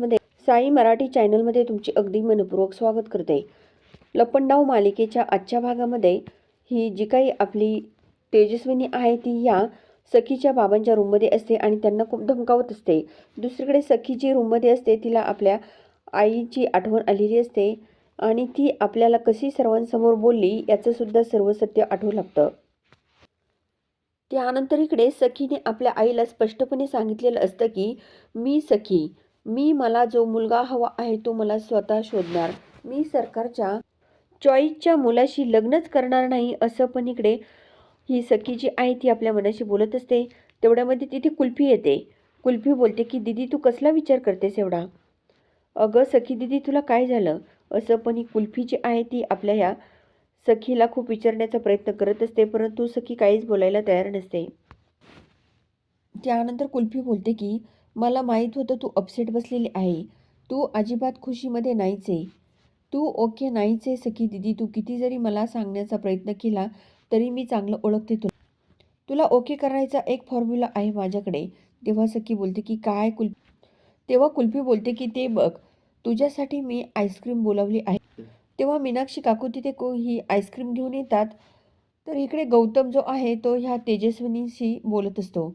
मध्ये साई मराठी चॅनलमध्ये तुमचे अगदी मनपूर्वक स्वागत करते. लपंडाव मालिकेच्या आजच्या भागामध्ये ही जी काही आपली तेजस्विनी आहे ती या सखीच्या बाबांच्या रूममध्ये असते आणि त्यांना खूप धमकावत असते. दुसरीकडे सखी जी रूममध्ये असते तिला आपल्या आईची आठवण आलेली असते आणि ती आपल्याला कशी सर्वांसमोर बोलली याचं सुद्धा सर्व सत्य आठवू लागतं. त्यानंतर इकडे सखीने आपल्या आईला स्पष्टपणे सांगितलेलं असतं की मी सखी मी मला जो मुलगा हवा आहे तो मला स्वतः शोधणार. मी सरकारच्या चॉईसच्या मुलाशी लग्नच करणार नाही असं पण इकडे ही सखी जी आहे ती आपल्या मनाशी बोलत असते. तेवढ्यामध्ये तिथे कुल्फी येते. कुल्फी बोलते की दिदी तू कसला विचार करतेस एवढा? अगं सखी दिदी तुला काय झालं असं पण ही कुल्फी जी आहे ती आपल्या ह्या सखीला खूप विचारण्याचा प्रयत्न करत असते परंतु सखी काहीच बोलायला तयार नसते. त्यानंतर कुल्फी बोलते की मला माहीत होतं तू अपसेट बसलेली आहे. तू अजिबात खुशीमध्ये नाहीच आहे. तू ओके नाहीच आहे सखी दिदी. तू किती जरी मला सांगण्याचा प्रयत्न केला तरी मी चांगलं ओळखते तुला. तुला ओके करायचा एक फॉर्म्युला आहे माझ्याकडे. तेव्हा सखी बोलते की काय कुल तेव्हा कुल्फी बोलते की ते बघ तुझ्यासाठी मी आईस्क्रीम बोलावली आहे. तेव्हा मीनाक्षी काकू तिथे को ही आईस्क्रीम घेऊन येतात. तर इकडे गौतम जो आहे तो ह्या तेजस्विनीशी बोलत असतो.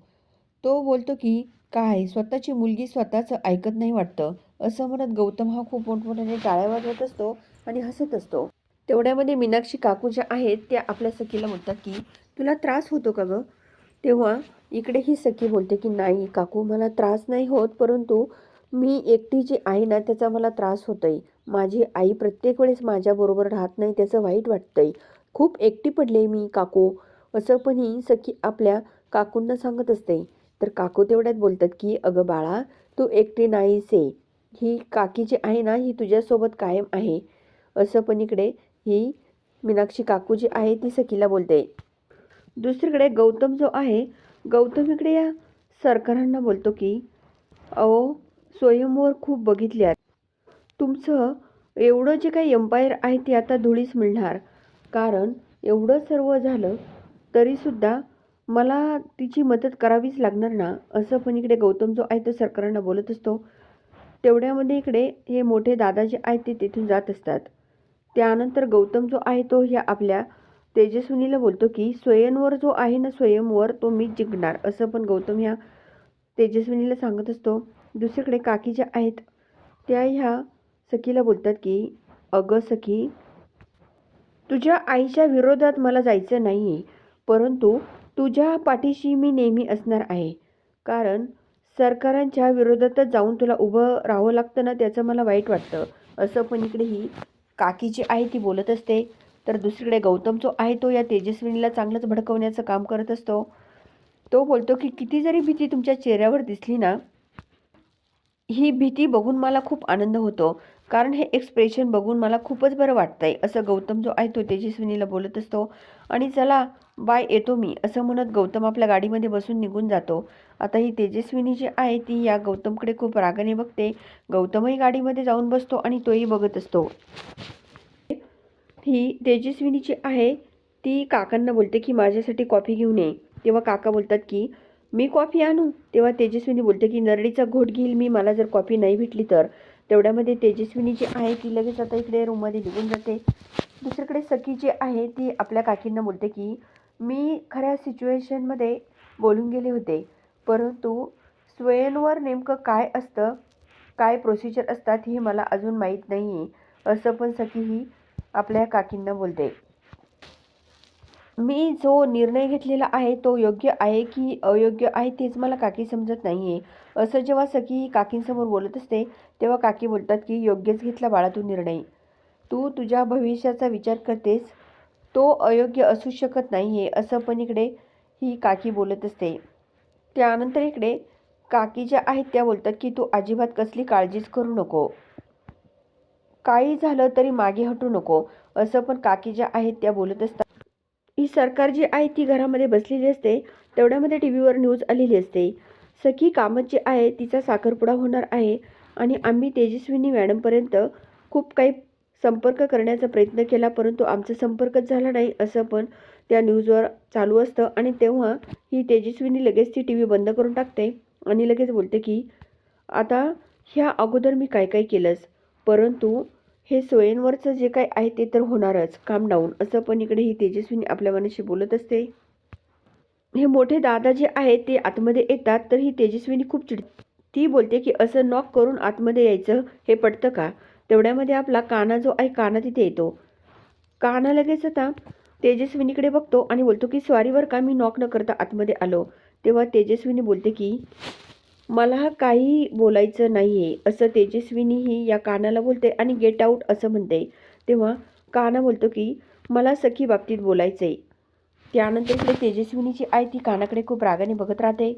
तो बोलतो की काय स्वतःची मुलगी स्वतःचं ऐकत नाही वाटतं. असं म्हणत गौतम हा खूप मोठमोठ्याने टाळ्या वाजवत असतो आणि हसत असतो. तेवढ्यामध्ये मीनाक्षी काकू ज्या आहेत त्या आपल्या सखीला म्हणतात की तुला त्रास होतो का गं? तेव्हा इकडे ही सखी बोलते की नाही काकू मला त्रास नाही होत परंतु मी एकटी जी आहे ना त्याचा मला त्रास होतोय. माझी आई प्रत्येक वेळेस माझ्याबरोबर राहत नाही त्याचं वाईट वाटतंय. खूप एकटी पडले मी काकू. असं पण ही सखी आपल्या काकूंना सांगत असते. तर काकू तेवढ्यात बोलतात की अगं बाळा तू एकटी नाहीस आहे. ही काकी जी आहे ना ही तुझ्यासोबत कायम आहे. असं पण इकडे ही मीनाक्षी काकू जी आहे ती सखीला बोलते. दुसरीकडे गौतम जो आहे गौतम इकडे या सरकारांना बोलतो की अहो स्वयंवर खूप बघितल्यात तुमचं एवढं जे काही एम्पायर आहे ते आता धुळीस मिळणार. कारण एवढं सर्व झालं तरीसुद्धा मला तिची मदत करावीच लागणार ना? असं पण इकडे गौतम जो आहे तो सरकारांना बोलत असतो. तेवढ्यामध्ये इकडे हे मोठे दादा जे आहेत ते तिथून जात असतात. त्यानंतर गौतम जो आहे तो ह्या आपल्या तेजस्विनीला बोलतो की स्वयंवर जो आहे ना स्वयंवर तो मी जिंकणार असं पण गौतम ह्या तेजस्विनीला सांगत असतो. दुसरीकडे काकी ज्या आहेत त्या ह्या सखीला बोलतात की अगं सखी तुझ्या आईच्या विरोधात मला जायचं नाही आहे परंतु तुझ्या पाठीशी मी नेहमी असणार आहे. कारण सरकारांच्या विरोधातच जाऊन तुला उभं राहावं लागतं ना त्याचं मला वाईट वाटतं. असं पण इकडे ही काकी जी आहे ती बोलत असते. तर दुसरीकडे गौतम जो आहे तो या तेजस्विनीला चांगलंच भडकवण्याचं काम करत असतो. तो बोलतो की किती जरी भीती तुमच्या चेहऱ्यावर दिसली ना ही भीती बघून मला खूप आनंद होतो. कारण हे एक्सप्रेशन बघून मला खूपच बरं वाटतंय. असं गौतम जो आहे तो तेजस्विनीला बोलत असतो. आणि चला बाय येतो मी असं म्हणत गौतम आपल्या गाडीमध्ये बसून निघून जातो. आता ही तेजस्विनी जी आहे ती या गौतमकडे खूप रागाने बघते. गौतमही गाडीमध्ये जाऊन बसतो आणि तोही बघत असतो. ही तेजस्विनी जी आहे ती काकांना बोलते की माझ्यासाठी कॉफी घेऊन ये. तेव्हा काका बोलतात की मी कॉफी आणू? तेव्हा तेजस्विनी बोलते की नरडीचा घोट घेईल मी मला जर कॉफी नाही भेटली तर. तेवढ्यामध्ये तेजस्विनी जी आहे ती लगेच आता इकडे रूममध्ये निघून जाते. दुसरीकडे सखी जी आहे ती आपल्या काकींना बोलते की मी खऱ्या सिच्युएशनमध्ये बोलून गेले होते. परंतु स्वयंवर नेमकं काय असतं काय प्रोसिजर असतात हे मला अजून माहीत नाही आहे असं पण सखी ही आपल्या काकींना बोलते. मी जो निर्णय घेतलेला आहे तो योग्य आहे की अयोग्य आहे तेच मला काकी समजत नाही आहे असं जेव्हा सखी ही काकींसमोर बोलत असते तेव्हा काकी बोलतात की योग्यच घेतला बाळा तू निर्णय. तू तुझ्या भविष्याचा विचार करतेस तो अयोग्य असू शकत नाही आहे असं पण इकडे ही काकी बोलत असते. त्यानंतर इकडे काकी ज्या आहेत त्या बोलतात की तू अजिबात कसली काळजीच करू नको. काही झालं तरी मागे हटू नको. असं पण काकी ज्या आहेत त्या बोलत असतात. ही सरकार जी आहे ती घरामध्ये बसलेली असते तेवढ्यामध्ये टी व्हीवर न्यूज आलेली असते. सखी कामत जी आहे तिचा साखरपुडा होणार आहे आणि आम्ही तेजस्विनी मॅडमपर्यंत खूप काही संपर्क करण्याचा प्रयत्न केला परंतु आमचा संपर्कच झाला नाही असं पण त्या न्यूजवर चालू असतं. आणि तेव्हा ही तेजस्विनी लगेच ती टी व्ही बंद करून टाकते आणि लगेच बोलते की आता ह्या अगोदर मी काय काय केलंच परंतु हे स्वयंवरचं जे काय आहे ते तर होणारच. काम डाऊन. असं पण इकडे ही तेजस्विनी आपल्या मनाशी बोलत असते. हे मोठे दादा जे आहेत ते आतमध्ये येतात तर ही तेजस्विनी खूप चिड ती बोलते की असं नॉक करून आतमध्ये यायचं हे पटतं का? तेवढ्यामध्ये आपला काना जो आहे काना तिथे येतो. काना लगेच आता तेजस्विनीकडे बघतो आणि बोलतो की स्वारीवर का मी नॉक न करता आतमध्ये आलो. तेव्हा तेजस्विनी बोलते की मला काही बोलायचं नाही आहे असं तेजस्विनीही या कानाला बोलते आणि गेट आऊट असं म्हणते. तेव्हा काना बोलतो की मला सखी बाबतीत बोलायचं आहे त्यानंतर इकडे तेजस्विनीची आई ती कानाकडे खूप रागाने बघत राहते.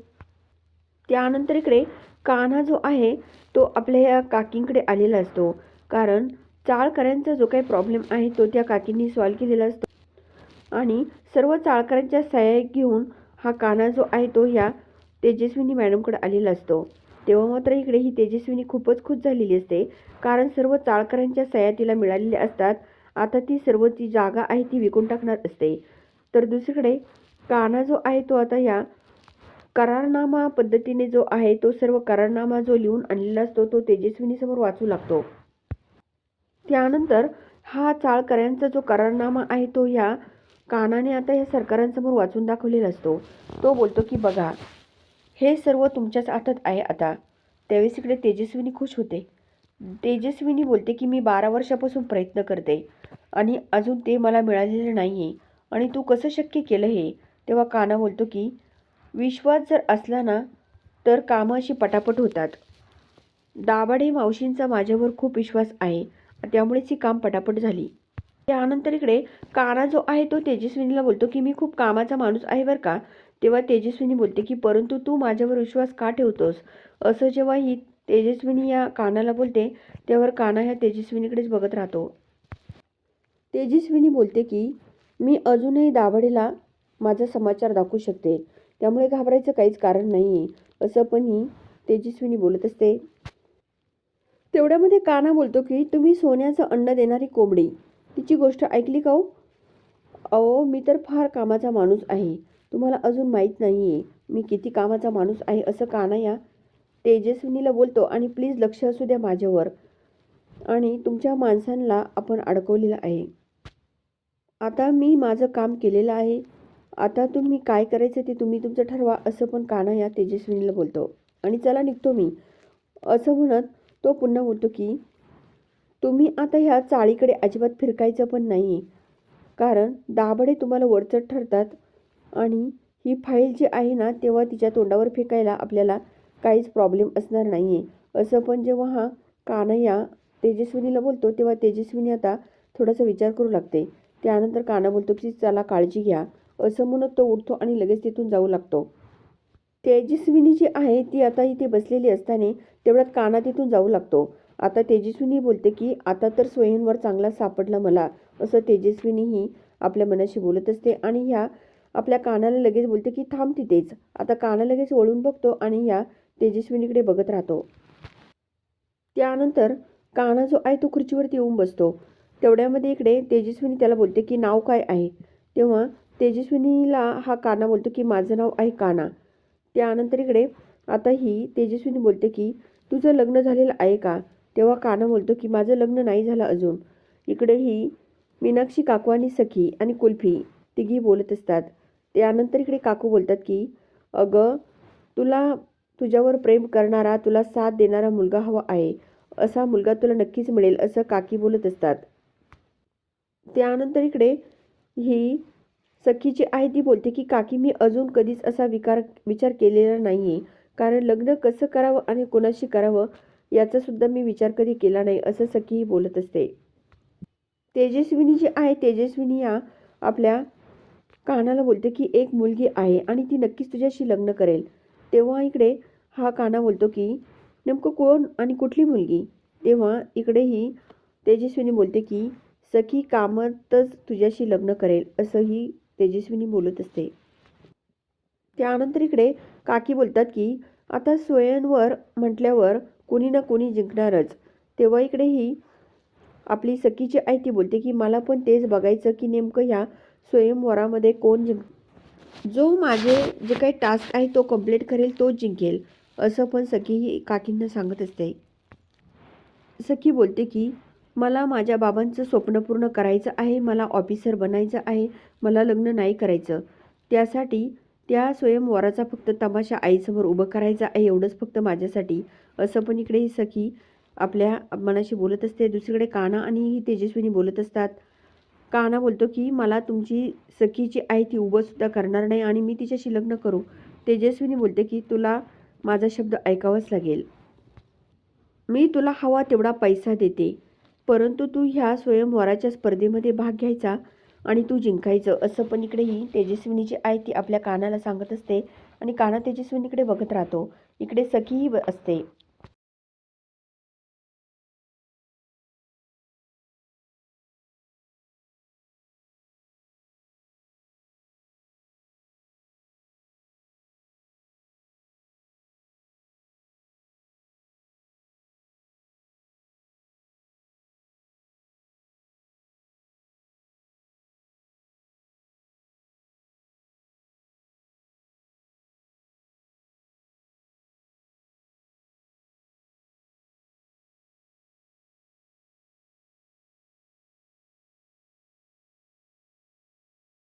त्यानंतर इकडे कान्हा जो आहे तो आपल्या या काकींकडे आलेला असतो. कारण चाळकऱ्यांचा जो काही प्रॉब्लेम आहे तो त्या काकींनी सॉल्व केलेला असतो. आणि सर्व चाळकऱ्यांच्या सह्या घेऊन हा काना जो आहे तो ह्या तेजस्विनी मॅडमकडे आलेला असतो. तेव्हा मात्र इकडे ही तेजस्विनी खूपच खुश झालेली असते. कारण सर्व चाळकऱ्यांच्या सह्या तिला मिळालेल्या असतात. आता ती सर्व ती जागा आहे ती विकून टाकणार असते. तर दुसरीकडे काना जो आहे तो आता या करारनामा पद्धतीने जो आहे तो सर्व करारनामा जो लिहून आणलेला असतो तो तेजस्विनीसमोर वाचू लागतो. त्यानंतर हा चाळकऱ्यांचा जो करारनामा आहे तो ह्या कानाने आता ह्या सरकारांसमोर वाचून दाखवलेला असतो. तो बोलतो की बघा हे सर्व तुमच्याच हातात आहे आता. त्यावेळेस इकडे तेजस्विनी खुश होते. तेजस्विनी बोलते की मी बारा वर्षापासून प्रयत्न करते आणि अजून ते मला मिळालेलं नाही आहे आणि तू कसं शक्य केलं हे? तेव्हा काना बोलतो की विश्वास जर असला ना तर कामं अशी पटापट होतात. दाभाडे मावशींचा माझ्यावर खूप विश्वास आहे. त्यामुळेच ही काम पटापट झाली. त्यानंतर इकडे काना जो आहे तो तेजस्विनीला बोलतो की मी खूप कामाचा माणूस आहे बरं का. तेव्हा तेजस्विनी बोलते की परंतु तू माझ्यावर विश्वास का ठेवतोस? असं जेव्हा ही तेजस्विनी या कानाला बोलते तेव्हा काना ह्या तेजस्विनीकडेच बघत राहतो. तेजस्विनी बोलते की मी अजूनही दाभाडेला माझा समाचार दाखवू शकते. त्यामुळे घाबरायचं काहीच कारण नाही आहे असं पण ही तेजस्विनी बोलत असते. तेवढ्यामध्ये काना बोलतो की तुम्ही सोन्याचं अन्न देणारी कोंबडी. तिची गोष्ट ऐकली का हो? अहो मी तर फार कामाचा माणूस आहे. तुम्हाला अजून माहीत नाही आहे मी किती कामाचा माणूस आहे असं काना या तेजस्विनीला बोलतो आणि प्लीज लक्ष असू द्या माझ्यावर. आणि तुमच्या माणसांना आपण अडकवलेलं आहे. आता मी माझं काम केलेलं आहे. आता तुम्ही काय करायचं ते तुम्ही तुमचं ठरवा असं पण काना या तेजस्विनीला बोलतो. आणि चला निघतो मी. असं म्हणत तो पुन्हा बोलतो की तुम्ही आता ह्या चाळीकडे अजिबात फिरकायचं पण नाही कारण दाभडे तुम्हाला वरचट ठरतात आणि ही फाईल जी आहे ना तेव्हा तिच्या तोंडावर फेकायला आपल्याला काहीच प्रॉब्लेम असणार नाही आहे असं पण जेव्हा हा कानय्या तेजस्विनीला बोलतो तेव्हा तेजस्विनी आता थोडासा विचार करू लागते. त्यानंतर काना बोलतो की चला काळजी घ्या. असं म्हणत तो उठतो आणि लगेच तिथून जाऊ लागतो. तेजस्विनी जी आहे ती आता इथे बसलेली असताना तेवढ्यात काना तिथून जाऊ लागतो. आता तेजस्विनी बोलते की आता तर स्वयंवर चांगला सापडला मला असं तेजस्विनीही आपल्या मनाशी बोलत असते आणि ह्या आपल्या कानाला लगेच बोलते की थांब तिथेच. आता काना लगेच वळून बघतो आणि ह्या तेजस्विनीकडे बघत राहतो. त्यानंतर काना जो आहे तो खुर्चीवरती येऊन बसतो. तेवढ्यामध्ये इकडे तेजस्विनी त्याला बोलते की नाव काय आहे? तेव्हा तेजस्विनीला हा काना बोलतो की माझं नाव आहे काना. त्यानंतर इकडे आता ही तेजस्वीनी बोलते की तुझं लग्न झालेलं आहे का? तेव्हा काना बोलतो की माझं लग्न नाही झालं अजून. इकडे ही मीनाक्षी काकू आणि सखी आणि कुल्फी तिघी बोलत असतात. त्यानंतर इकडे काकू बोलतात की अगं तुला तुझ्यावर प्रेम करणारा तुला साथ देणारा मुलगा हवा आहे. असा मुलगा तुला नक्कीच मिळेल असं काकी बोलत असतात. त्यानंतर इकडे ही सखीची आहे ती बोलते की काकी मी अजून कधीच असा विकार विचार केलेला नाही आहे कारण लग्न कसं करावं आणि कोणाशी करावं याचा सुद्धा मी विचार कधी केला नाही असं सखीही बोलत असते. तेजस्विनी जी आहे तेजस्विनी या आपल्या कानाला बोलते की एक मुलगी आहे आणि ती नक्कीच तुझ्याशी लग्न करेल. तेव्हा इकडे हा काना बोलतो की नेमकं कोण आणि कुठली मुलगी? तेव्हा इकडेही तेजस्विनी बोलते की सखी कामातच तुझ्याशी लग्न करेल असंही तेजस्विनी बोलत असते. त्यानंतर इकडे काकी बोलतात की आता स्वयंवर म्हटल्यावर कोणी ना कोणी जिंकणारच. तेव्हा इकडे ही आपली सखीची आई ती बोलते की मला पण तेच बघायचं की नेमकं ह्या स्वयंवरामध्ये कोण जिंक जो माझे जे काही टास्क आहे तो कंप्लीट करेल तोच जिंकेल असं पण सखी ही काकींना सांगत असते. सखी बोलते की मला माझ्या बाबांचं स्वप्न पूर्ण करायचं आहे मला ऑफिसर बनायचं आहे मला लग्न नाही करायचं. त्यासाठी त्या स्वयंवराचा फक्त तमाशा आईसमोर उभं करायचा आहे एवढंच फक्त माझ्यासाठी. असं पण इकडे ही सखी आपल्या मनाशी बोलत असते दुसरीकडे काना आणि ही तेजस्विनी बोलत असतात. काना बोलतो की मला तुमची सखीची आई ती उभंसुद्धा करणार नाही आणि मी तिच्याशी लग्न करू. तेजस्विनी बोलते की तुला माझा शब्द ऐकावाच लागेल. मी तुला हवा तेवढा पैसा देते. परंतु तू ह्या स्वयंवराच्या स्पर्धेमध्ये भाग घ्यायचा आणि तू जिंकायचं असं पण इकडेही तेजस्विनी तेजस्विनीची आई ती आपल्या कानाला सांगत असते आणि काना तेजस्विनीकडे बघत राहतो. इकडे सखीही असते.